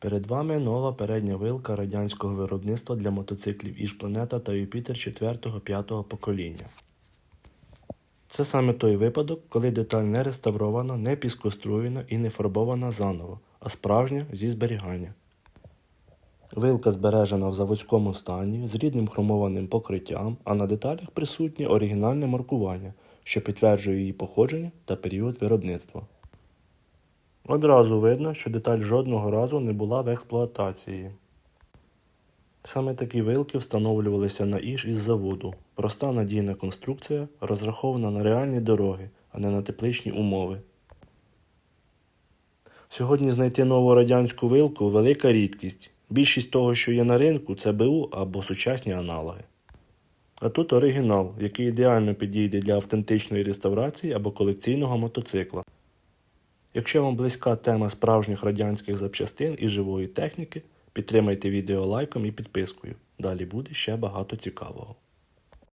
Перед вами нова передня вилка радянського виробництва для мотоциклів Іж-Планета та Юпітер 4-5 покоління. Це саме той випадок, коли деталь не реставрована, не піскоструєна і не фарбована заново, а справжня зі зберігання. Вилка збережена в заводському стані з рідним хромованим покриттям, а на деталях присутнє оригінальне маркування, що підтверджує її походження та період виробництва. Одразу видно, що деталь жодного разу не була в експлуатації. Саме такі вилки встановлювалися на іж із заводу. Проста надійна конструкція, розрахована на реальні дороги, а не на тепличні умови. Сьогодні знайти нову радянську вилку велика рідкість. Більшість того, що є на ринку, це БУ або сучасні аналоги. А тут оригінал, який ідеально підійде для автентичної реставрації або колекційного мотоцикла. Якщо вам близька тема справжніх радянських запчастин і живої техніки, підтримайте відео лайком і підпискою. Далі буде ще багато цікавого.